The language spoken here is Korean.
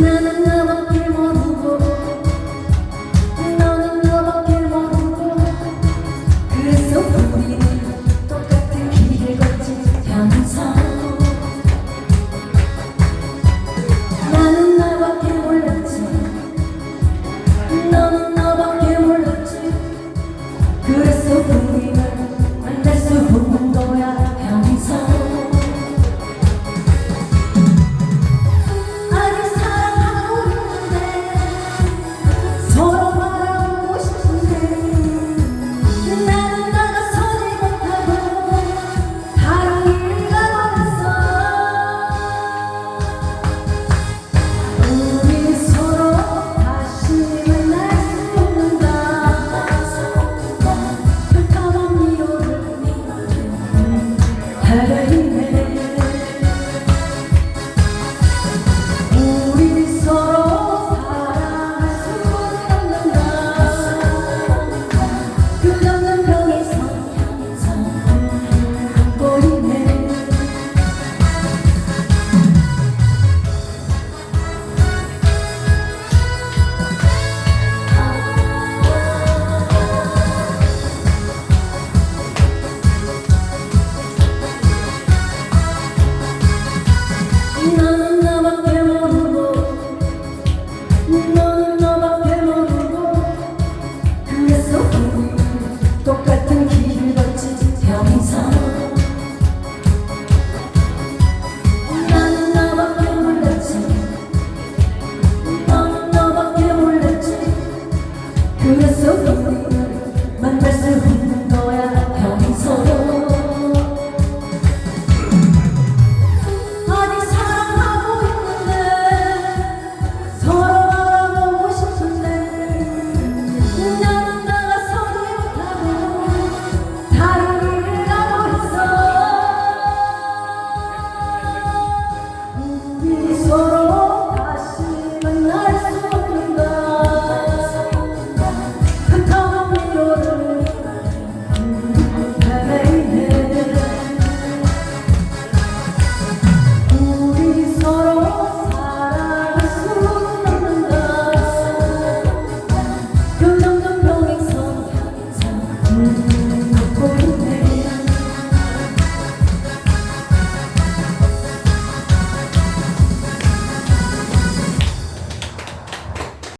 na na 서로 다시 만날 수 없는가? 그토록 미워를 헤매네 우리 서로 사랑할 수 없는가? 그 정도 평행선